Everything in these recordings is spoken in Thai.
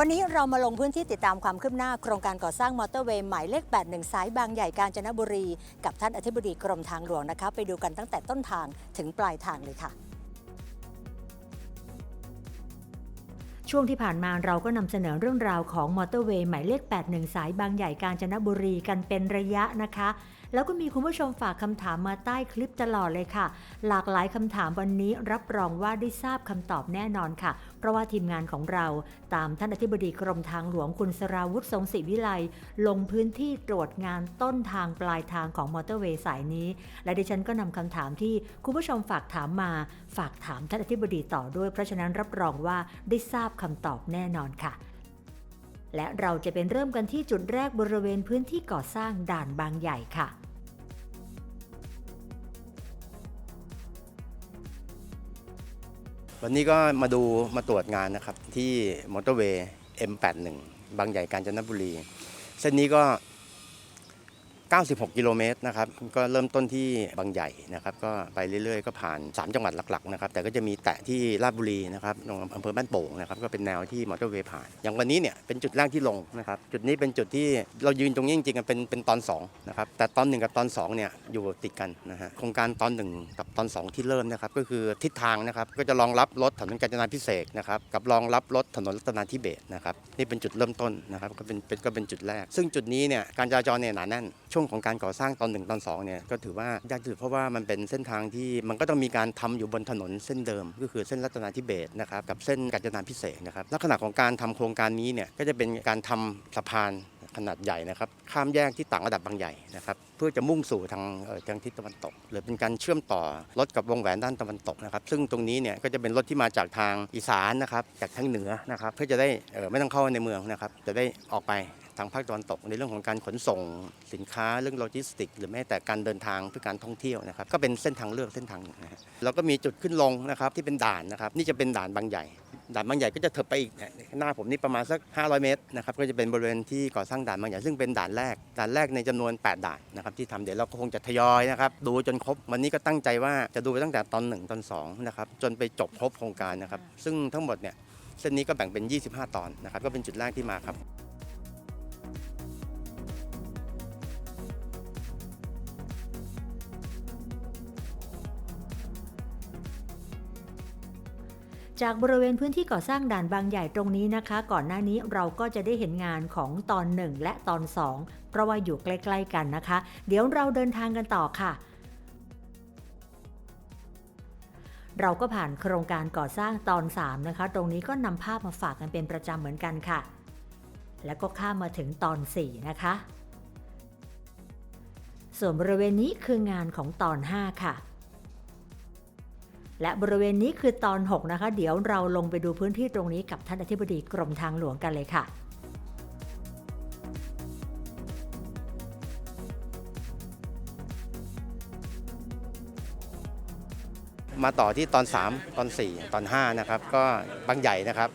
วันนี้เรามาลงพื้นที่ติดตามความคืบหน้า โครงการก่อสร้างมอเตอร์เวย์หมายเลข 81 สายบางใหญ่กาญจนบุรี กับท่านอธิบดีกรมทางหลวงนะคะ ไปดูกันตั้งแต่ต้นทางถึงปลายทางเลยค่ะช่วงที่ผ่านมาเราก็นำเสนอเรื่องราวของมอเตอร์เวย์หมายเลข 81 สายบางใหญ่กาญจนบุรีกันเป็นระยะนะคะ แล้วก็มีคุณผู้ชมฝากคำถามมาใต้คลิปตลอดเลยค่ะ หลากหลายคำถามวันนี้รับรองว่าได้ทราบคำตอบแน่นอนค่ะ เพราะว่าทีมงานของเราตามท่านอธิบดีกรมทางหลวงคุณสราวุฒิทรงศิวิไลลงพื้นที่ตรวจงานต้นทางปลายทางของมอเตอร์เวย์สายนี้ และดิฉันก็นำคำถามที่คุณผู้ชมฝากถามมา ฝากถามท่านอธิบดีต่อด้วย เพราะฉะนั้นรับรองว่าได้ทราบคำตอบแน่นอนค่ะ และเราจะเป็นเริ่มกันที่จุดแรกบริเวณพื้นที่ก่อสร้างด่านบางใหญ่ค่ะวันนี้ก็มาดูมาตรวจงานนะครับ ที่มอเตอร์เวย์ M81 บางใหญ่กาญจนบุรี เส้นนี้ก็ 96 กิโลเมตรนะครับก็เริ่มต้นที่บางใหญ่นะครับก็ไปเรื่อยๆ ก็ผ่าน 3 จังหวัดหลักๆนะครับแต่ก็จะมีแตะที่ราชบุรีนะครับตรงอำเภอบ้านโป่งนะครับก็เป็นแนวที่มอเตอร์เวย์ผ่าน อย่างวันนี้เนี่ยเป็นจุดแรกที่ลงนะครับจุดนี้เป็นจุดที่เรายืนตรงนี้จริงๆเป็นเป็นตอน2นะครับแต่ตอน 1 กับตอน2เนี่ยอยู่ติดกันนะฮะโครงการตอน 1 กับตอน 2 ที่เริ่มนะครับก็คือทิศทางนะครับก็จะรองรับรถถนนกาญจนาพิเศษนะครับกับรองรับรถถนนรัตนาธิเบศนะครับนี่เป็นจุดเริ่มต้นนะครับก็เป็นก็เป็นจุดแรก ซึ่งจุดนี้เนี่ยการจราจรเนี่ยหนาแน่น ช่วงของการก่อสร้างตอนหนึ่งตอนสองเนี่ยก็ถือว่ายากที่สุดเพราะว่ามันเป็นเส้นทางที่มันก็ต้องมีการทำอยู่บนถนนเส้นเดิม ก็คือเส้นรัตนาธิเบศนะครับกับเส้นกาญจนาพิเศษนะครับลักษณะของการทำโครงการนี้เนี่ยก็จะเป็นการทำสะพานขนาดใหญ่นะครับข้ามแยกที่ต่างระดับบางใหญ่นะครับเพื่อจะมุ่งสู่ทางทางทิศตะวันตกหรือเป็นการเชื่อมต่อรถกับวงแหวนด้านตะวันตกนะครับซึ่งตรงนี้เนี่ยก็จะเป็นรถที่มาจากทางอีสานนะครับจากทางเหนือนะครับเพื่อจะได้ไม่ต้องเข้าในเมืองนะครับจะได้ออกไป ทางภาคตะวันตกในเรื่องของการขนส่งสินค้าเรื่องโลจิสติกส์หรือแม้แต่การเดินทางเพื่อการท่องเที่ยวนะครับก็เป็นเส้นทางเลือกเส้นทางหนึ่งนะฮะแล้วก็มีจุดขึ้นลงนะครับที่เป็นด่านนะครับนี่จะเป็นด่านบางใหญ่ ด่านบางใหญ่ก็จะเถิบไปอีกหน้าผมนี่ประมาณสัก 500 เมตรนะครับก็จะเป็นบริเวณที่ก่อสร้างด่านบางใหญ่ซึ่งเป็นด่านแรกด่านแรกในจำนวน 8 ด่านนะครับที่ทำเดี๋ยวเราก็คงจะทยอยนะครับดูจนครบวันนี้ก็ตั้งใจว่าจะดูไปตั้งแต่ตอน1ตอน2นะครับจนไปจบครบโครงการนะครับซึ่งทั้งหมดเนี่ยเส้นนี้ก็แบ่งเป็น 25 ตอนนะครับก็เป็นจุดแรกที่มาครับ จากบริเวณพื้นที่ก่อสร้างด่านบางใหญ่ตรงนี้นะคะ ก่อนหน้านี้เราก็จะได้เห็นงานของตอน 1 และตอน 2 เพราะว่าอยู่ใกล้ๆกันนะคะ เดี๋ยวเราเดินทางกันต่อค่ะเราก็ผ่านโครงการก่อสร้างตอน 3 นะคะ ตรงนี้ก็นำภาพมาฝากกันเป็นประจำเหมือนกันค่ะ แล้วก็ข้ามมาถึงตอน 4 นะคะ ส่วนบริเวณนี้คืองานของตอน 5 ค่ะ และบริเวณนี้คือตอน 6 นะคะ เดี๋ยวเราลงไปดูพื้นที่ตรงนี้กับท่านอธิบดีกรมทางหลวงกันเลยค่ะมาต่อที่ตอน 3 ตอน 4 ตอน 5 นะครับ ก็บางใหญ่นะครับ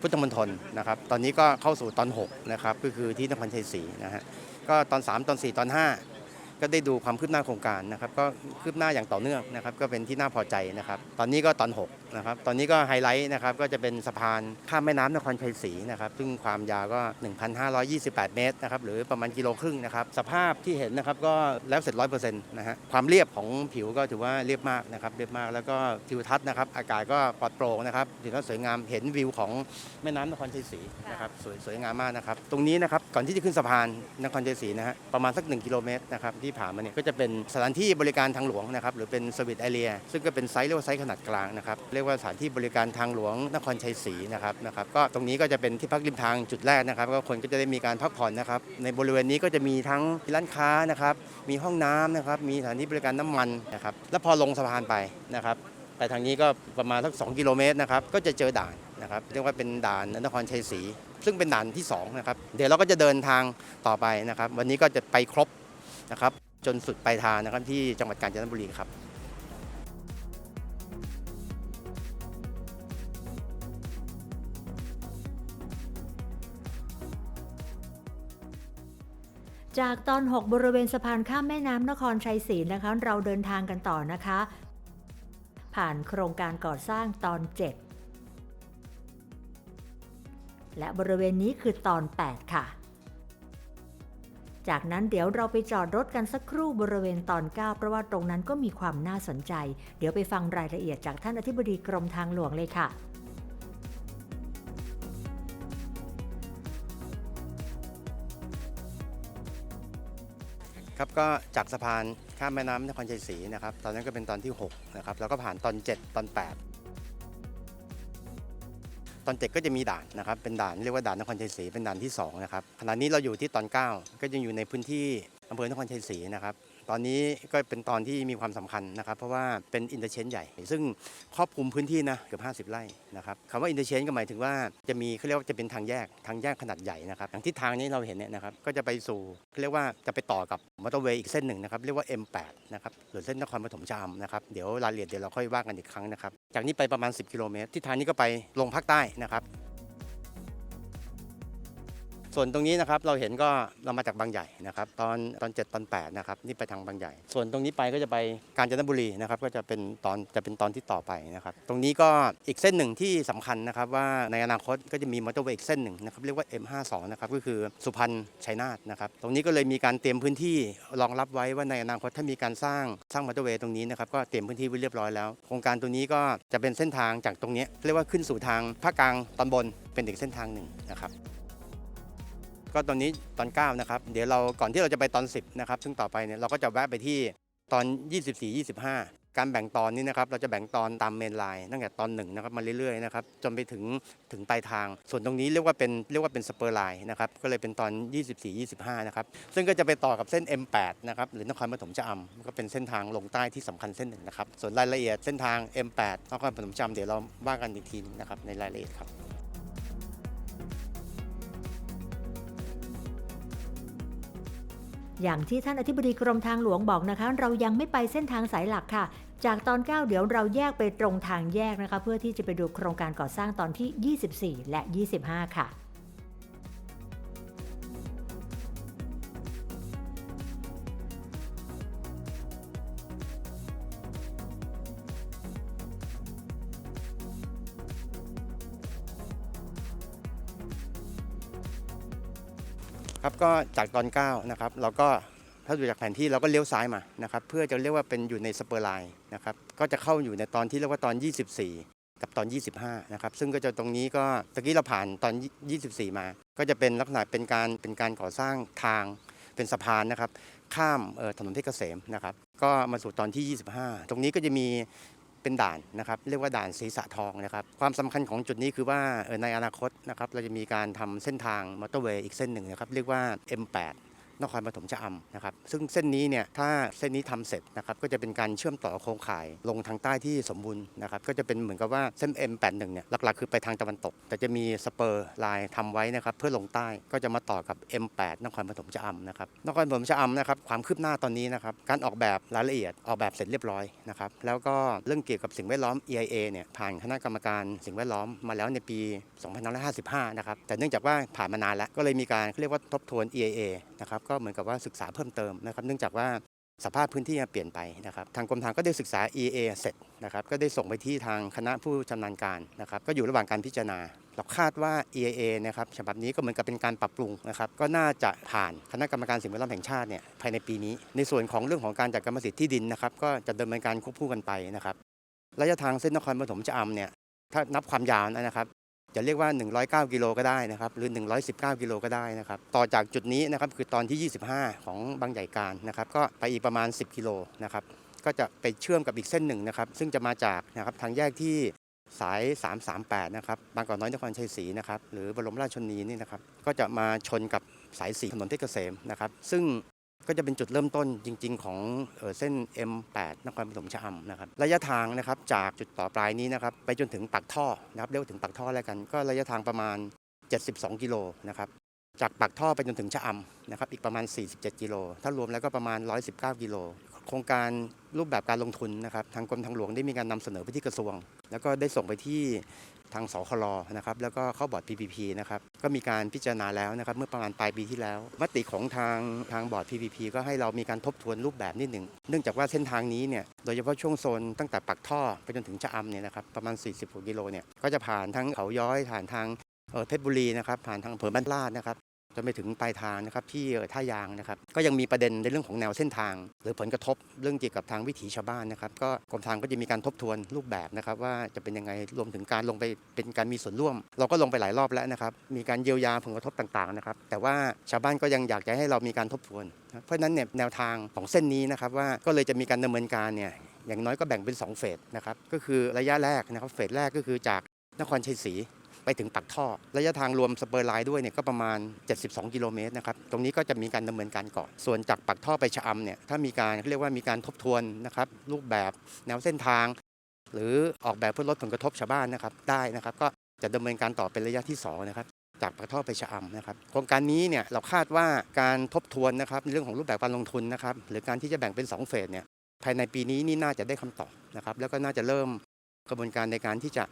พุทธมณฑลนะครับ ตอนนี้ก็เข้าสู่ตอน 6 นะครับ ก็คือที่นครชัยศรีนะฮะก็ตอน 3 ตอน 4 ตอน 5 ก็ได้ดูความคืบหน้าโครงการนะครับ ก็คืบหน้าอย่างต่อเนื่องนะครับ ก็เป็นที่น่าพอใจนะครับ ตอนนี้ก็ตอน 6 นะครับ ตอนนี้ก็ไฮไลท์นะครับก็จะเป็นสะพานข้ามแม่น้ำนครชัยศรีนะครับ ซึ่งความยาวก็ 1,528 เมตรนะครับ หรือประมาณกิโลครึ่งนะครับ สภาพที่เห็นนะครับก็แล้วเสร็จ100%นะฮะ ความเรียบของผิวก็ถือว่าเรียบมากนะครับ เรียบมาก แล้วก็ทิวทัศน์นะครับ อากาศก็ปลอดโปร่งนะครับถือว่าสวยงาม เห็นวิวของแม่น้ำนครชัยศรีนะครับ สวยสวยงามมากนะครับ ตรงนี้นะครับ ก่อนที่จะขึ้นสะพานนครชัยศรีนะฮะ ประมาณสัก 1 กิโลเมตรนะครับที่ผ่านมาเนี่ยก็จะเป็นสถานที่บริการทางหลวงนะครับ หรือเป็นสวิตแอเรียซึ่งก็เป็นไซส์เรียกว่าไซส์ขนาดกลางนะครับเรียกว่าสถานที่บริการทางหลวงนครชัยศรีนะครับนะครับก็ตรงนี้ก็จะเป็นที่พักริมทางจุดแรกนะครับ ก็คนก็จะได้มีการพักผ่อนนะครับ ในบริเวณนี้ก็จะมีทั้งร้านค้านะครับมีห้องน้ำนะครับมีสถานที่บริการน้ำมันนะครับแล้วพอลงสะพานไปนะครับไปทางนี้ก็ประมาณสัก2กิโลเมตรนะครับก็จะเจอด่านนะครับเรียกว่าเป็นด่านนครชัยศรีซึ่งเป็นด่านที่2นะครับเดี๋ยวเราก็จะเดินทางต่อไปนะครับ วันนี้ก็จะไปครบนะครับจนสุดปลายทางนะครับที่จังหวัดกาญจนบุรีครับ จากตอน 6 บริเวณสะพานข้ามแม่น้ำนครชัยศรีนะคะ เราเดินทางกันต่อนะคะ ผ่านโครงการก่อสร้างตอน 7 และบริเวณนี้คือตอน 8 ค่ะ จากนั้นเดี๋ยวเราไปจอดรถกันสักครู่บริเวณตอน 9 เพราะว่าตรงนั้นก็มีความน่าสนใจ เดี๋ยวไปฟังรายละเอียดจากท่านอธิบดีกรมทางหลวงเลยค่ะ ครับก็จากสะพานข้ามแม่น้ำนครชัยศรีนะครับตอนนั้นก็เป็นตอนที่6นะครับแล้วก็ผ่านตอน 7 ตอน 8 ตอนเจ็ดก็จะมีด่านนะครับเป็นด่านเรียกว่าด่านนครชัยศรีเป็นด่านที่2นะครับขณะนี้เราอยู่ที่ตอน 9 ก็ยังอยู่ในพื้นที่อำเภอนครชัยศรีนะครับ ตอนนี้ก็เป็นตอนที่มีความสำคัญนะครับ เพราะว่าเป็นอินเตอร์เชนใหญ่ ซึ่งครอบคลุมพื้นที่นะเกือบ50 ไร่นะครับคำว่าอินเตอร์เชนก็หมายถึงว่าจะมีเขาเรียกว่าจะเป็นทางแยกทางแยกขนาดใหญ่นะครับอย่างทิศทางนี้เราเห็นเนี่ยนะครับก็จะไปสู่เขาเรียกว่าจะไปต่อกับมอเตอร์เวย์อีกเส้นหนึ่งนะครับเรียกว่า M8 นะครับหรือเส้นนครปฐมชามนะครับเดี๋ยวรายละเอียดเดี๋ยวเราค่อยว่ากันอีกครั้งนะครับจากนี้ไปประมาณ 10 กิโลเมตรทิศทางนี้ก็ไปลงภาคใต้นะครับ ส่วนตรงนี้นะครับเราเห็นก็เรามาจากบางใหญ่นะครับตอนตอน7ตอน8นะครับนี่ไปทางบางใหญ่ ส่วนตรงนี้ไปก็จะไปกาญจนบุรีนะครับก็จะเป็นตอนจะเป็นตอนที่ต่อไปนะครับตรงนี้ก็อีกเส้นหนึ่งที่สำคัญนะครับว่าในอนาคตก็จะมีมอเตอร์เวย์อีกเส้นหนึ่งนะครับเรียกว่า M52 นะครับก็คือสุพรรณชัยนาทนะครับตรงนี้ก็เลยมีการเตรียมพื้นที่รองรับไว้ว่าในอนาคตถ้ามีการสร้างสร้างมอเตอร์เวย์ตรงนี้นะครับก็เตรียมพื้นที่ไว้เรียบร้อยแล้ว โครงการตัวนี้ก็จะเป็นเส้นทางจากตรงนี้เรียกว่าขึ้นสู่ทางภาคกลางตอนบนเป็นอีกเส้นทางหนึ่งนะครับ ก็ตอนนี้ตอน9นะครับเดี๋ยวเราก่อนที่เราจะไปตอน 10นะครับซึ่งต่อไปเนี่ยเราก็จะแวะไปที่ตอน 24 25 การแบ่งตอนนี้นะครับเราจะแบ่งตอนตามเมนไลน์ตั้งแต่ตอน1นะครับมาเรื่อยๆนะครับจนไปถึงถึงปลายทาง ส่วนตรงนี้เรียกว่าเป็นเรียกว่าเป็นสเปอร์ไลน์นะครับก็เลยเป็นตอน 24 25นะครับซึ่งก็จะไปต่อกับเส้น M8 นะครับหรือนครปฐมชะอำก็เป็นเส้นทางลงใต้ที่สำคัญเส้นหนึ่งนะครับส่วนรายละเอียดเส้นทาง M8 นครปฐมชะอำเดี๋ยวเราว่ากันอีกทีนะครับในรายละเอียดครับ อย่างที่ท่านอธิบดีกรมทางหลวงบอกนะคะ เรายังไม่ไปเส้นทางสายหลักค่ะ จากตอน 9 เดี๋ยวเราแยกไปตรงทางแยกนะคะ เพื่อที่จะไปดูโครงการก่อสร้างตอนที่ 24 และ 25 ค่ะ ครับก็จากตอน9นะครับเราก็ถ้าดูจากแผนที่เราก็เลี้ยวซ้ายมานะครับเพื่อจะเรียกว่าเป็นอยู่ในสเปอร์ไลน์นะครับก็จะเข้าอยู่ในตอนที่เรียกว่าตอน 24 กับตอน 25นะครับซึ่งก็จะตรงนี้ก็ตะกี้เราผ่านตอน 24 มา ก็จะเป็นลักษณะเป็นการเป็นการก่อสร้างทางเป็นสะพานนะครับข้ามออถนนเพชรเกษมนะครับก็มาสู่ตอนที่ 25 ตรงนี้ก็จะมี เป็นด่านนะครับเรียกว่าด่านศีรษะทองนะครับความสำคัญของจุดนี้คือว่าในอนาคตนะครับเราจะมีการทำเส้นทางมอเตอร์เวย์อีกเส้นหนึ่งนะครับเรียกว่า M8 นครปฐมชะอำนะครับซึ่งเส้นนี้เนี่ยถ้าเส้นนี้ทำเสร็จนะครับก็จะเป็นการเชื่อมต่อโครงข่ายลงทางใต้ที่สมบูรณ์นะครับก็จะเป็นเหมือนกับว่าเส้น M81 เนี่ยหลักๆ คือไปทางตะวันตก แต่จะมีสเปอร์ลน์ทำไว้นะครับเพื่อลงใต้ก็จะมาต่อกับ M8 นครปฐมชะอำนะครับนครปฐมชะอำนะครับความคืบหน้าตอนนี้นะครับการออกแบบรายละเอียดออกแบบเสร็จเรียบร้อยนะครับแล้วก็เรื่องเกี่ยวกับสิ่งแวดล้อม EIA เนี่ยผ่านคณะกรรมการสิ่งแวดล้อมมาแล้วในปี 2555 นะครับแต่เนื่องจากว่าผ่านมานานแล้วก็เลยมีการเรียกว่าทบทวน EIA นะครับก็เหมือนกับว่าศึกษาเพิ่มเติมนะครับเนื่องจากว่าสภาพพื้นที่เปลี่ยนไปนะครับทางกรมทางก็ได้ศึกษา EA เสร็จนะครับก็ได้ส่งไปที่ทางคณะผู้ชำนาญการนะครับก็อยู่ระหว่างการพิจารณา เราคาดว่า EIA นะครับฉบับนี้ก็เหมือนกับเป็นการปรับปรุงนะครับก็น่าจะผ่านคณะกรรมการสิ่งแวดล้อมแห่งชาติเนี่ยภายในปีนี้ ในส่วนของเรื่องของการจัดกรรมสิทธิ์ที่ดินนะครับก็จะดำเนินการควบคู่กันไปนะครับระยะทางเส้นนครปฐมชะอำเนี่ยถ้านับความยาวนะครับ จะเรียกว่า 109 กิโลก็ได้นะครับ หรือ 119 กิโลก็ได้นะครับ ต่อจากจุดนี้นะครับคือตอนที่ 25 ของบางใหญ่การนะครับ ก็ไปอีกประมาณ 10 กิโลนะครับ ก็จะไปเชื่อมกับอีกเส้นหนึ่งนะครับ ซึ่งจะมาจากนะครับทางแยกที่สาย 338 นะครับ บางกอกน้อยนครชัยศรีนะครับ หรือบรมราชชนีนี่นะครับ ก็จะมาชนกับสายสีถนนเพชรเกษมนะครับ ซึ่ง ก็จะเป็นจุดเริ่มต้นจริง ๆ ของเอ่อเส้น M8 นครปฐมชะอำนะครับระยะทางนะครับจากจุดต่อปลายนี้นะครับไปจนถึงปากท่อนะครับเรียกว่าถึงปากท่อแล้วกัน ก็ระยะทางประมาณ 72 กิโลนะครับจากปากท่อไปจนถึงชะอำนะครับอีกประมาณ 47 กิโล ถ้ารวมแล้วก็ประมาณ 119 กิโล โครงการรูปแบบการลงทุนนะครับทางกรมทางหลวงได้มีการนำเสนอไปที่กระทรวง แล้วก็ได้ส่งไปที่ทางสคลนะครับแล้วก็เข้าบอร์ด PPP นะครับก็มีการพิจารณาแล้วนะครับเมื่อประมาณปลายปีที่แล้ว มติของทางทางบอร์ด PPP ก็ให้เรามีการทบทวนรูปแบบนิดหนึ่งเนื่องจากว่าเส้นทางนี้เนี่ยโดยเฉพาะช่วงโซนตั้งแต่ปักท่อไปจนถึงชะอำเนี่ยนะครับประมาณ 40กกิโลเนี่ยก็จะผ่านทั้งเขาย้อยผ่านทางเอ่อเพชรบุรีนะครับผ่านทางอำเภอบ้านลาดนะครับ จนไปถึงปลายทางนะครับที่ท่ายางนะครับก็ยังมีประเด็นในเรื่องของแนวเส้นทาง หรือผลกระทบเรื่องเกี่ยวกับทางวิถีชาวบ้านนะครับก็กรมทางก็จะมีการทบทวนรูปแบบนะครับว่าจะเป็นยังไงรวมถึงการลงไปเป็นการมีส่วนร่วม เราก็ลงไปหลายรอบแล้วนะครับมีการเยียวยาผลกระทบต่างๆนะครับแต่ว่าชาวบ้านก็ยังอยากจะให้เรามีการทบทวน เพราะฉะนั้นเนี่ยแนวทางของเส้นนี้นะครับว่าก็เลยจะมีการดำเนินการเนี่ยอย่างน้อยก็แบ่งเป็น 2 เฟสนะครับก็คือระยะแรกนะครับเฟสแรกก็คือจากนครชัยศรี ไปถึงปักท่อ ระยะทางรวมสเปอร์ไลน์ด้วยเนี่ยก็ประมาณ 72 กิโลเมตรนะครับ ตรงนี้ก็จะมีการดำเนินการก่อน ส่วนจากปักท่อไปชะอำเนี่ย ถ้ามีการเรียกว่ามีการทบทวนนะครับ รูปแบบแนวเส้นทาง หรือออกแบบเพื่อลดผลกระทบชาวบ้านนะครับ ได้นะครับ ก็จะดำเนินการต่อเป็นระยะที่สองนะครับ จากปากท่อไปชะอำนะครับ โครงการนี้เนี่ยเราคาดว่าการทบทวนนะครับในเรื่องของรูปแบบการลงทุนนะครับ หรือการที่จะแบ่งเป็นสองเฟสเนี่ย ภายในปีนี้นี่น่าจะได้คำตอบนะครับ แล้วก็น่าจะเริ่มกระบวนการในการที่จะ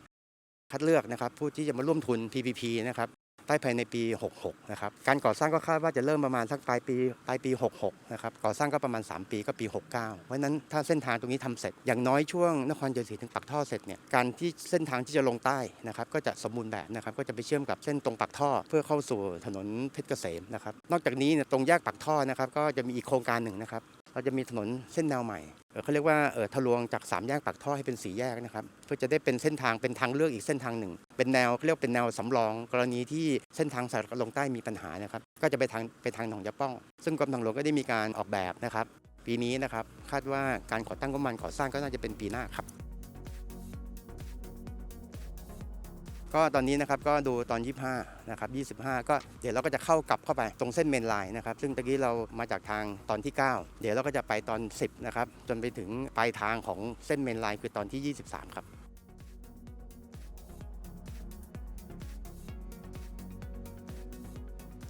คัดเลือกนะครับผู้ที่จะมาร่วมทุน PPP นะครับได้ภายในปี 66 นะครับ การก่อสร้างก็คาดว่าจะเริ่มประมาณสักปลายปีปลายปี 66 นะครับ ก่อสร้างก็ประมาณ 3 ปีก็ปี 69 เพราะนั้นถ้าเส้นทางตรงนี้ทำเสร็จ อย่างน้อยช่วงนครชัยศรีถึงปักท่อเสร็จเนี่ย การที่เส้นทางที่จะลงใต้นะครับ ก็จะสมบูรณ์แบบนะครับ ก็จะไปเชื่อมกับเส้นตรงปักท่อ เพื่อเข้าสู่ถนนเพชรเกษมนะครับ นอกจากนี้เนี่ยตรงแยกปักท่อนะครับ ก็จะมีอีกโครงการหนึ่งนะครับ เราจะมีถนนเส้นแนวใหม่เเขาเรียกว่าทะลวงจากสามแยกปากท่อให้เป็นสี่แยกนะครับเพื่อจะได้เป็นเส้นทางเป็นทางเลือกอีกเส้นทางหนึ่ง เป็นแนวเขาเรียกเป็นแนวสำรอง กรณีที่เส้นทางสายลงใต้มีปัญหานะครับก็จะไปทางไปทางหนองยะป้อง ซึ่งกรมทางหลวงก็ได้มีการออกแบบนะครับปีนี้นะครับคาดว่าการก่อตั้งงบประมาณก่อสร้างก็น่าจะเป็นปีหน้าครับ ก็ตอนนี้นะครับก็ดูตอน 25นะครับ25 ก็เดี๋ยวเราก็จะเข้ากลับเข้าไปตรงเส้นเมนไลน์นะครับซึ่งตะกี้เรามาจากทางตอนที่ 9 เดี๋ยวเราก็จะไปตอน 10นะครับจนไปถึงปลายทางของเส้นเมนไลน์คือตอนที่ 23 ครับ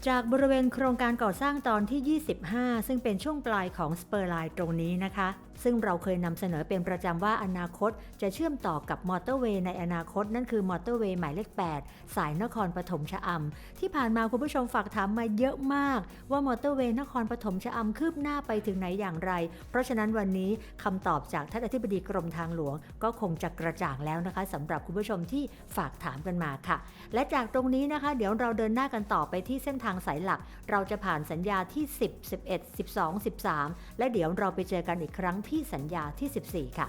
จากบริเวณโครงการก่อสร้างตอนที่ 25 ซึ่งเป็นช่วงปลายของสเปอร์ไลน์ตรงนี้นะคะ ซึ่งเราเคยนำเสนอเป็นประจำว่าอนาคต จะเชื่อมต่อกับมอเตอร์เวย์ในอนาคต นั่นคือมอเตอร์เวย์หมายเลข 8 สายนครปฐมชะอำที่ผ่านมาคุณผู้ชมฝากถามมาเยอะมาก ว่ามอเตอร์เวย์นครปฐมชะอำคืบหน้าไปถึงไหนอย่างไร เพราะฉะนั้นวันนี้คำตอบจากท่านอธิบดีกรมทางหลวง ก็คงจะกระจ่างแล้วนะคะสำหรับคุณผู้ชมที่ฝากถามกันมาค่ะ และจากตรงนี้นะคะ เดี๋ยวเราเดินหน้ากันต่อไปที่เส้นทางสายหลัก เราจะผ่านสัญญาที่ 10 11 12 13 และเดี๋ยวเราไปเจอกันอีกครั้งที่สัญญาที่ 14 ค่ะ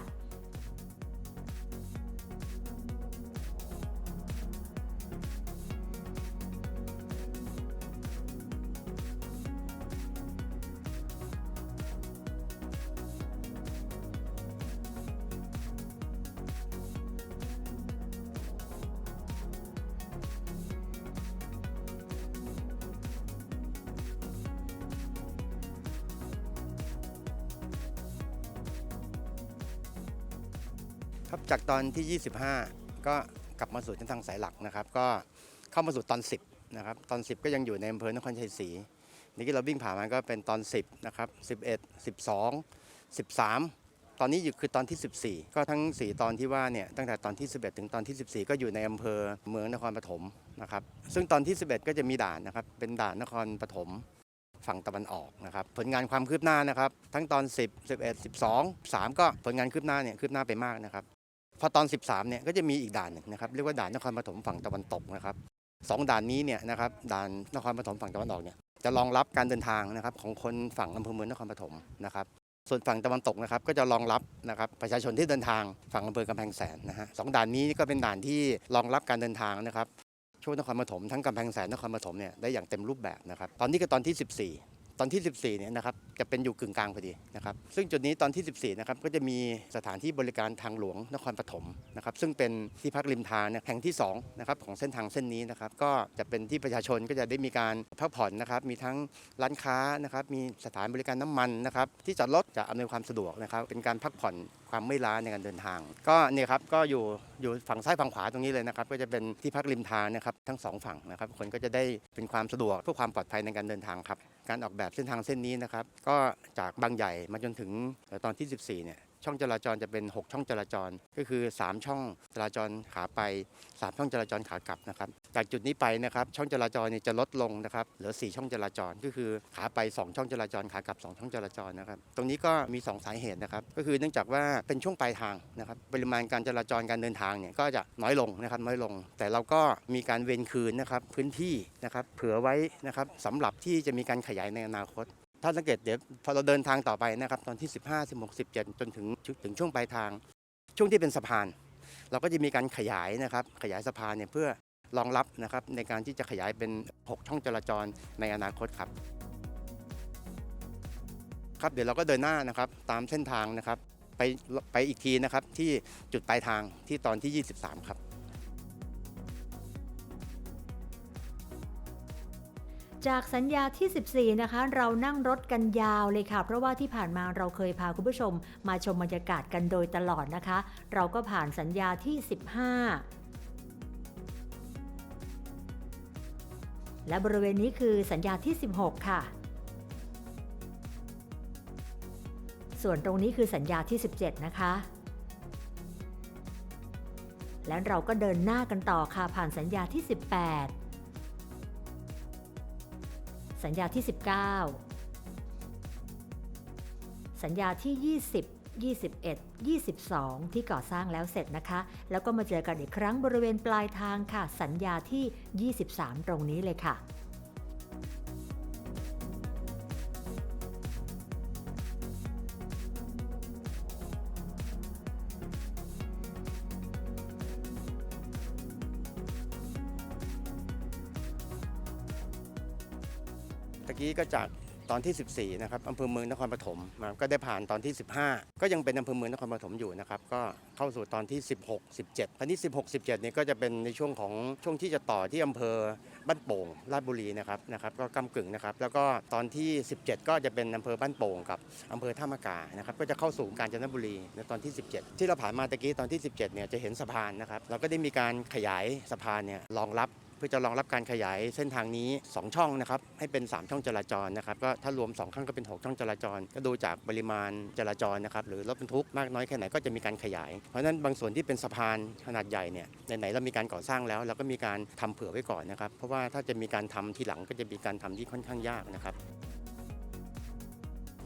ครับจากตอนที่ 25 ก็กลับมาสู่เส้นทางสายหลักนะครับ ก็เข้ามาสู่ตอน 10นะครับตอน 10 ก็ยังอยู่ในอำเภอนครชัยศรีนี่ที่เราวิ่งผ่านมาก็เป็นตอน 10นะครับ11 12 13 ตอนนี้อยู่คือตอนที่ 14 ก็ทั้ง 4 ตอนที่ว่าเนี่ยตั้งแต่ตอนที่ 11 ถึงตอนที่ 14 ก็อยู่ในอำเภอเมืองนครปฐมนะครับซึ่งตอนที่ 11 ก็จะมีด่านนะครับเป็นด่านนครปฐมฝั่งตะวันออกนะครับผลงานความคืบหน้านะครับ ทั้งตอน 10 11 12 3 ก็ผลงานคืบหน้าเนี่ยคืบหน้าไปมากนะครับ พอตอน 13เนี่ยก็จะมีอีกด่านหนึ่งนะครับเรียกว่าด่านนครปฐมฝั่งตะวันตกนะครับสองด่านนี้เนี่ยนะครับด่านนครปฐมฝั่งตะวันออกเนี่ยจะรองรับการเดินทางนะครับของคนฝั่งอำเภอเมืองนครปฐมนะครับส่วนฝั่งตะวันตกนะครับก็จะรองรับนะครับประชาชนที่เดินทางฝั่งอำเภอกำแพงแสนนะฮะสองด่านนี้ก็เป็นด่านที่รองรับการเดินทางนะครับช่วงนครปฐมทั้งกำแพงแสนนครปฐมเนี่ยได้อย่างเต็มรูปแบบนะครับตอนนี้ก็ตอนที่ 14 ตอนที่ 14เนี่ยนะครับจะเป็นอยู่กึ่งกลางพอดีนะครับซึ่งจุดนี้ตอนที่ 14นะครับก็จะมีสถานที่บริการทางหลวงนครปฐมนะครับซึ่งเป็นที่พักริมทางเนี่ยแห่งที่2นะครับของเส้นทางเส้นนี้นะครับก็จะเป็นที่ประชาชนก็จะได้มีการพักผ่อนนะครับมีทั้งร้านค้านะครับมีสถานบริการน้ำมันนะครับที่จอดรถจะอำนวยความสะดวกนะครับเป็นการพักผ่อน ความไม่ล้าในการเดินทาง ก็เนี่ยครับก็อยู่อยู่ฝั่งซ้ายฝั่งขวาตรงนี้เลยนะครับก็จะเป็นที่พักริมทางนะครับทั้งสองฝั่งนะครับคนก็จะได้เป็นความสะดวกเพื่อความปลอดภัยในการเดินทางครับการออกแบบเส้นทางเส้นนี้นะครับก็จากบางใหญ่มาจนถึงตอนที่ 14เนี่ย ช่องจราจรจะเป็น 6 ช่องจราจร ก็คือ 3 ช่องจราจรขาไป 3 ช่องจราจรขากลับนะครับ จากจุดนี้ไปนะครับช่องจราจรเนี่ยจะลดลงนะครับเหลือ 4 ช่องจราจรก็คือขาไป 2 ช่องจราจรขากลับ 2 ช่องจราจรนะครับ ตรงนี้ก็มี 2 สาเหตุนะครับ ก็คือเนื่องจากว่าเป็นช่วงปลายทางนะครับปริมาณการจราจรการเดินทางเนี่ยก็จะน้อยลงนะครับน้อยลง แต่เราก็มีการเวนคืนนะครับพื้นที่นะครับเผื่อไว้นะครับสำหรับที่จะมีการขยายในอนาคต ถ้าสังเกตเดี๋ยวพอเราเดินทางต่อไปนะครับตอนที่ 15 16 17 จนถึงถึงช่วงปลายทาง ช่วงที่เป็นสะพาน เราก็จะมีการขยายนะครับขยายสะพานเนี่ยเพื่อรองรับนะครับในการที่จะขยายเป็น 6 ช่องจราจรในอนาคตครับ ครับเดี๋ยวเราก็เดินหน้านะครับตามเส้นทางนะครับไปไปอีกทีนะครับที่จุดปลายทางที่ตอนที่ 23 ครับ จากสัญญาที่ 14 นะคะ เรานั่งรถกันยาวเลยค่ะ เพราะว่าที่ผ่านมาเราเคยพาคุณผู้ชม มาชมบรรยากาศกันโดยตลอดนะคะ เราก็ผ่านสัญญาที่ 15และบริเวณนี้คือสัญญาที่ 16 ค่ะ ส่วนตรงนี้คือสัญญาที่ 17 นะคะ และเราก็เดินหน้ากันต่อค่ะผ่านสัญญาที่ 18 สัญญาที่ 19 สัญญาที่ 20 21 22 ที่ก่อสร้างแล้วเสร็จนะคะ แล้วก็มาเจอกันอีกครั้งบริเวณปลายทางค่ะ สัญญาที่ 23 ตรงนี้เลยค่ะ ตะกี้ก็จากตอนที่ 14 นะครับอำเภอเมืองนครปฐมมาก็ได้ผ่านตอนที่ 15 ก็ยังเป็นอำเภอเมืองนครปฐมอยู่นะครับ ก็เข้าสู่ตอนที่ 16 17ตอนที่16 17เนี่ยก็จะเป็นในช่วงของช่วงที่จะต่อที่อำเภอบ้านโป่งราชบุรีนะครับนะครับ ก็กำกึ่งนะครับ แล้วก็ตอนที่ 17 ก็จะเป็นอำเภอบ้านโป่งกับอำเภอท่ามะกานะครับ ก็จะเข้าสู่กาญจนบุรีในตอนที่ 17 ที่เราผ่านมาตะกี้ตอนที่ 17 เนี่ยจะเห็นสะพานนะครับ เราก็ได้มีการขยายสะพานเนี่ยรองรับ พื่อจะรองรับการขยายเส้นทางนี้ 2 ช่องนะครับให้เป็น 3 ช่องจราจรนะครับก็ถ้ารวม 2 ข้างก็เป็น 6 ช่องจราจร ก็ดูจากปริมาณจราจรนะครับหรือรถบรรทุกมากน้อยแค่ไหนก็จะมีการขยาย เพราะฉะนั้นบางส่วนที่เป็นสะพานขนาดใหญ่เนี่ยไหนๆเรามีการก่อสร้างแล้วเราก็มีการทำเผื่อไว้ก่อนนะครับเพราะว่าถ้าจะมีการทำทีหลังก็จะมีการทำที่ค่อนข้างยากนะครับ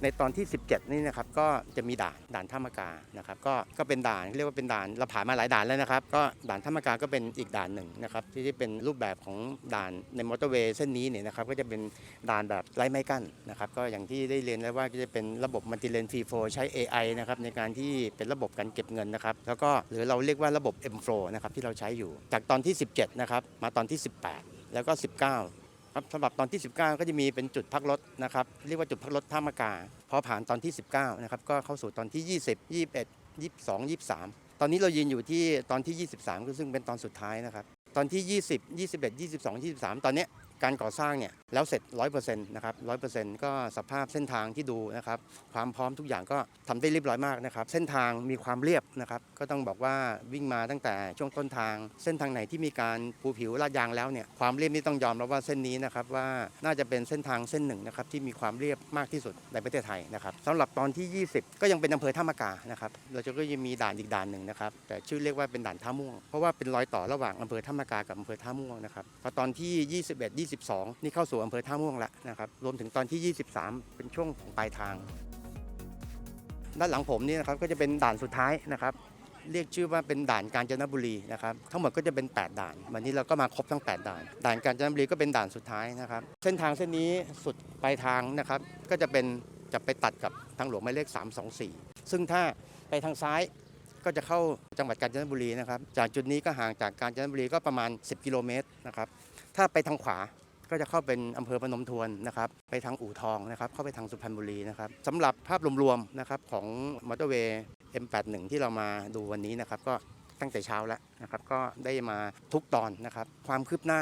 ในตอนที่ 17 นี่นะครับก็จะมีด่านด่านท่ามกานะครับก็ก็เป็นด่านเรียกว่าเป็นด่านเราผ่านมาหลายด่านแล้วนะครับ ก็ด่านท่ามกาก็เป็นอีกด่านหนึ่งนะครับที่ที่เป็นรูปแบบของด่านในมอเตอร์เวย์เส้นนี้เนี่ยนะครับก็จะเป็นด่านแบบไร้ไม้กั้นนะครับก็อย่างที่ได้เรียนแล้วว่าก็จะเป็นระบบมัลติเลนฟรีโฟใช้ AI นะครับในการที่เป็นระบบการเก็บเงินนะครับแล้วก็หรือเราเรียกว่าระบบ M Flow นะครับที่เราใช้อยู่ จากตอนที่ 17 นะครับมาตอนที่ 18 แล้วก็ 19 ครับสำหรับตอนที่ 19 ก็จะมีเป็นจุดพักรถนะครับเรียกว่าจุดพักรถท่ามกา พอผ่านตอนที่ 19 นะครับก็เข้าสู่ตอนที่ 20 21 22 23 ตอนนี้เรายืนอยู่ที่ตอนที่ 23 ซึ่งเป็นตอนสุดท้ายนะครับตอนที่ 20 21 22 23 ตอนเนี้ย การก่อสร้างเนี่ยแล้วเสร็จ 100%นะครับ100%ก็สภาพเส้นทางที่ดูนะครับความพร้อมทุกอย่างก็ทำได้เรียบร้อยมากนะครับเส้นทางมีความเรียบนะครับก็ต้องบอกว่าวิ่งมาตั้งแต่ช่วงต้นทาง เส้นทางไหนที่มีการปูผิวลาดยางแล้วเนี่ยความเรียบนี่ต้องยอมรับว่าเส้นนี้นะครับว่าน่าจะเป็นเส้นทางเส้นหนึ่งนะครับที่มีความเรียบมากที่สุดในประเทศไทยนะครับสำหรับตอนที่ 20 ก็ยังเป็นอำเภอท่ามะกานะครับเราจะก็ยังมีด่านอีกด่านหนึ่งนะครับแต่ชื่อเรียกว่าเป็นด่านท่าม่วงเพราะว่าเป็นรอยต่อระหว่างอำเภอท่ามะกากับอำเภอท่าม่วงนะครับพอตอนที่ 21 22นี่เข้าสู่อำเภอท่าม่วงแล้วนะครับรวมถึงตอนที่ 23 เป็นช่วงของปลายทาง ด้านหลังผมนี่นะครับก็จะเป็นด่านสุดท้ายนะครับเรียกชื่อว่าเป็นด่านกาญจนบุรีนะครับทั้งหมดก็จะเป็น 8 ด่าน วันนี้เราก็มาครบทั้ง 8 ด่าน ด่านกาญจนบุรีก็เป็นด่านสุดท้ายนะครับ เส้นทางเส้นนี้สุดปลายทางนะครับก็จะเป็นจะไปตัดกับทางหลวงหมายเลข 324 ซึ่งถ้าไปทางซ้ายก็จะเข้าจังหวัดกาญจนบุรีนะครับ จากจุดนี้ก็ห่างจากกาญจนบุรีก็ประมาณ 10 กิโลเมตรนะครับ ถ้าไปทางขวาก็จะเข้าเป็นอำเภอพนมทวนนะครับไปทางอู่ทองนะครับเข้าไปทางสุพรรณบุรีนะครับสำหรับภาพรวมๆนะครับของมอเตอร์เวย์ M81 ที่เรามาดูวันนี้นะครับก็ตั้งแต่เช้าแล้วนะครับก็ได้มาทุกตอนนะครับความคืบหน้า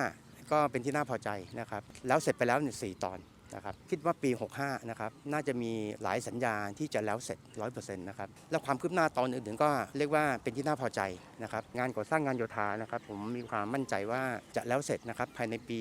ก็เป็นที่น่าพอใจนะครับแล้วเสร็จไปแล้วเนี่ยสตอน นะครับคิดว่าปี 65 นะครับ น่าจะมีหลายสัญญาที่จะแล้วเสร็จ 100%นะครับ แล้วความคืบหน้าตอนอื่นๆ ก็เรียกว่าเป็นที่น่าพอใจนะครับ งานก่อสร้างงานโยธานะครับ ผมมีความมั่นใจว่าจะแล้วเสร็จนะครับภายในปี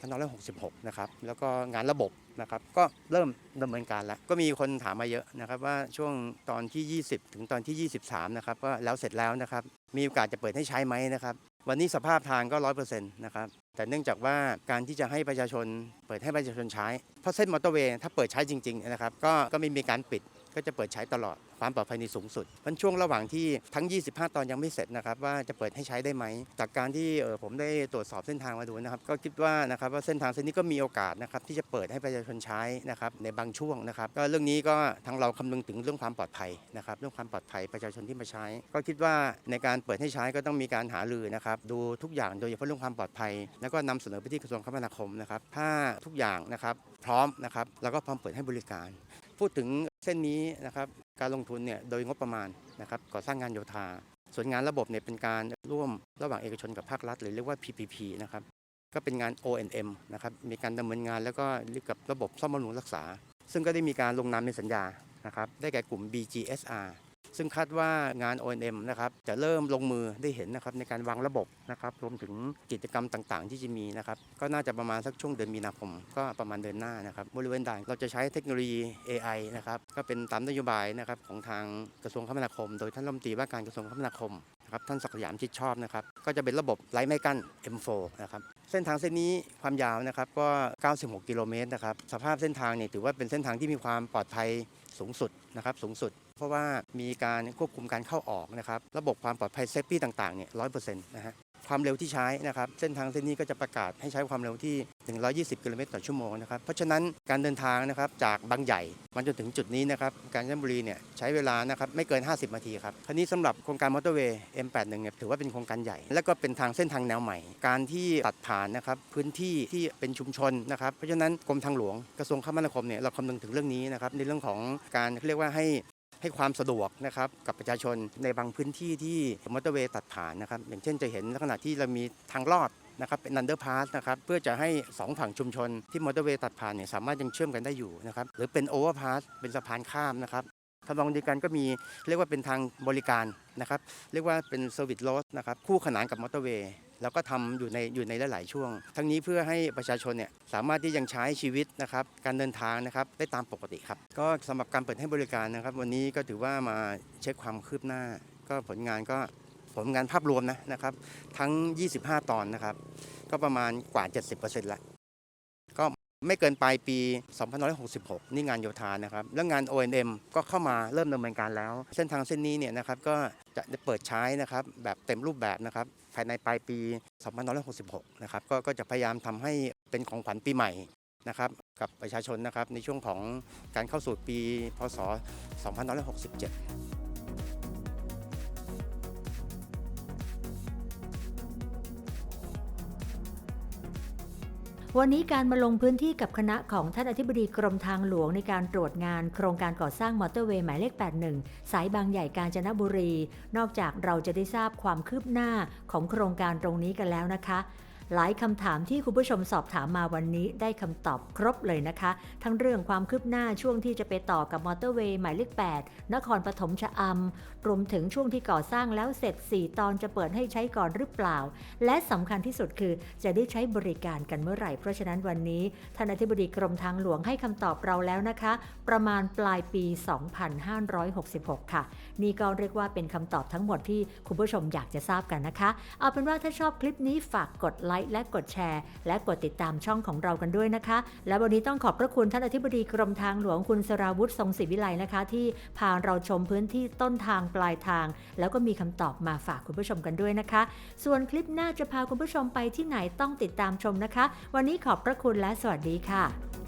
2566 นะครับ แล้วก็งานระบบนะครับก็เริ่มดำเนินการแล้ว ก็มีคนถามมาเยอะนะครับว่าช่วงตอนที่ 20 ถึงตอนที่ 23 นะครับก็แล้วเสร็จแล้วนะครับ มีโอกาสจะเปิดให้ใช้ไหมนะครับ วันนี้สภาพทางก็ร้อยเปอร์เซ็นต์นะครับ แต่เนื่องจากว่าการที่จะให้ประชาชน เปิดให้ประชาชนใช้ เพราะเส้นมอเตอร์เวย์ถ้าเปิดใช้จริงๆนะครับ ก็ก็ไม่มีการปิดก็จะเปิดใช้ตลอด ความปลอดภัยในสูงสุดมันช่วงระหว่างที่ทั้ง 25 ตอนยังไม่เสร็จนะครับว่าจะเปิดให้ใช้ได้ไหม จากการที่เออผมได้ตรวจสอบเส้นทางมาดูนะครับก็คิดว่านะครับว่าเส้นทางเส้นนี้ก็มีโอกาสนะครับที่จะเปิดให้ประชาชนใช้นะครับในบางช่วงนะครับก็เรื่องนี้ก็ทางเราคำนึงถึงเรื่องความปลอดภัยนะครับเรื่องความปลอดภัยประชาชนที่มาใช้ ก็คิดว่าในการเปิดให้ใช้ก็ต้องมีการหารือนะครับดูทุกอย่างโดยเฉพาะเรื่องความปลอดภัย แล้วก็นำเสนอไปที่กระทรวงคมนาคมนะครับถ้าทุกอย่างนะครับพร้อมนะครับแล้วก็พร้อมเปิดให้บริการ พูดถึง ส้นนี้นะครับการลงทุนเนี่ยโดยงบประมาณนะครับก่อสร้างงานโยธา ส่วนงานระบบเนี่ยเป็นการร่วมระหว่างเอกชนกับภาครัฐ หรือเรียกว่า PPP นะครับก็เป็นงาน O&M นะครับมีการดำเนินงานแล้วก็เรียกกับระบบซ่อมบำรุงรักษา ซึ่งก็ได้มีการลงนามในสัญญานะครับได้แก่กลุ่ม BGSR ซึ่งคาดว่างาน O&M นะครับจะเริ่มลงมือได้เห็นนะครับในการวางระบบนะครับรวมถึงกิจกรรมต่างๆ ที่จะมีนะครับก็น่าจะประมาณสักช่วงเดือนมีนาคม ก็ประมาณเดือนหน้านะครับบริเวณด่านเราจะใช้เทคโนโลยี AI นะครับก็เป็นตามนโยบายนะครับของทางกระทรวงคมนาคม โดยท่านรัฐมนตรีว่าการกระทรวงคมนาคมนะครับท่านศักดิ์สยามชิดชอบนะครับก็จะเป็นระบบไร้ไม้กั้น M4 นะครับเส้นทางเส้นนี้ความยาวนะครับก็ 96 กิโลเมตรนะครับสภาพเส้นทางเนี่ยถือว่าเป็นเส้นทางที่มีความปลอดภัยสูงสุดนะครับสูงสุด เพราะว่ามีการควบคุมการเข้าออกนะครับระบบความปลอดภัยเซฟตี้ต่างๆเนี่ยร้อยเปอร์เซ็นต์นะฮะความเร็วที่ใช้นะครับเส้นทางเส้นนี้ก็จะประกาศให้ใช้ความเร็วที่ 120 กิโลเมตรต่อชั่วโมงนะครับเพราะฉะนั้นการเดินทางนะครับจากบางใหญ่มาจนถึงจุดนี้นะครับกาญจนบุรีเนี่ยใช้เวลานะครับไม่เกิน 50 นาทีครับครานี้สำหรับโครงการมอเตอร์เวย์ M81 เนี่ยถือว่าเป็นโครงการใหญ่ และก็เป็นทางเส้นทางแนวใหม่ การที่ตัดผ่านนะครับพื้นที่ที่เป็นชุมชนนะครับเพราะฉะนั้นกรมทางหลวงกระทรวงคมนาคมเนี่ยเราคำนึงถึงเรื่องนี้นะครับในเรื่องของการเรียกว่าให้ ให้ความสะดวกนะครับกับประชาชนในบางพื้นที่ที่มอเตอร์เวย์ตัดผ่านนะครับอย่างเช่นจะเห็นลักษณะที่เรามีทางลอดนะครับเป็นนันเดอร์พาสนะครับเพื่อจะให้สองฝั่งชุมชนที่มอเตอร์เวย์ตัดผ่านเนี่ยสามารถยังเชื่อมกันได้อยู่นะครับหรือเป็นโอเวอร์พาสเป็นสะพานข้ามนะครับทำนองเดียวกันก็มีเรียกว่าเป็นทางบริการนะครับเรียกว่าเป็นเซอร์วิสโรสนะครับคู่ขนานกับมอเตอร์เวย์ แล้วก็ทำอยู่ในอยู่ในหลาย ๆ ช่วง ทั้งนี้เพื่อให้ประชาชนเนี่ยสามารถที่ยังใช้ชีวิตนะครับการเดินทางนะครับได้ตามปกติครับ ก็สำหรับการเปิดให้บริการนะครับ วันนี้ก็ถือว่ามาเช็คความคืบหน้า ก็ผลงานก็ผลงานภาพรวมนะนะครับ ทั้ง 25 ตอนนะครับ ก็ประมาณกว่า 70%ละก็ไม่เกินปลายปี 2566 นี่งานโยธานะครับ แล้วงาน O&M ก็เข้ามาเริ่มดำเนินการแล้ว เส้นทางเส้นนี้เนี่ยนะครับก็จะเปิดใช้นะครับแบบเต็มรูปแบบนะครับ ภายในปลายปี2566 นะครับก็ก็จะพยายามทำให้เป็นของขวัญปีใหม่นะครับกับประชาชนนะครับในช่วงของการเข้าสู่ปีพศ2567 วันนี้การมาลงพื้นที่กับคณะของท่านอธิบดีกรมทางหลวงในการตรวจงาน โครงการก่อสร้างมอเตอร์เวย์หมายเลข 81 สายบางใหญ่กาญจนบุรี นอกจากเราจะได้ทราบความคืบหน้าของโครงการตรงนี้กันแล้วนะคะ หลายคำถามที่คุณผู้ชมสอบถามมาวันนี้ได้คำตอบครบเลยนะคะ ทั้งเรื่องความคืบหน้าช่วงที่จะไปต่อกับมอเตอร์เวย์หมายเลข 8 นครปฐมชะอำรวมถึงช่วงที่ก่อสร้างแล้วเสร็จ 4 ตอนจะเปิดให้ใช้ก่อนหรือเปล่า และสำคัญที่สุดคือจะได้ใช้บริการกันเมื่อไหร่ เพราะฉะนั้นวันนี้ท่านอธิบดีกรมทางหลวงให้คำตอบเราแล้วนะคะ ประมาณปลายปี 2566 ค่ะ นี่ก็เรียกว่าเป็นคำตอบทั้งหมดที่คุณผู้ชมอยากจะทราบกันนะคะ เอาเป็นว่าถ้าชอบคลิปนี้ฝากกดไลค์และกดแชร์ และกดติดตามช่องของเรากันด้วยนะคะ และวันนี้ต้องขอบพระคุณท่านอธิบดีกรมทางหลวงคุณสราวุฒิทรงศิวิไลนะคะ ที่พาเราชมพื้นที่ต้นทางปลายทาง แล้วก็มีคำตอบมาฝากคุณผู้ชมกันด้วยนะคะ ส่วนคลิปหน้าจะพาคุณผู้ชมไปที่ไหนต้องติดตามชมนะคะ วันนี้ขอบพระคุณและสวัสดีค่ะ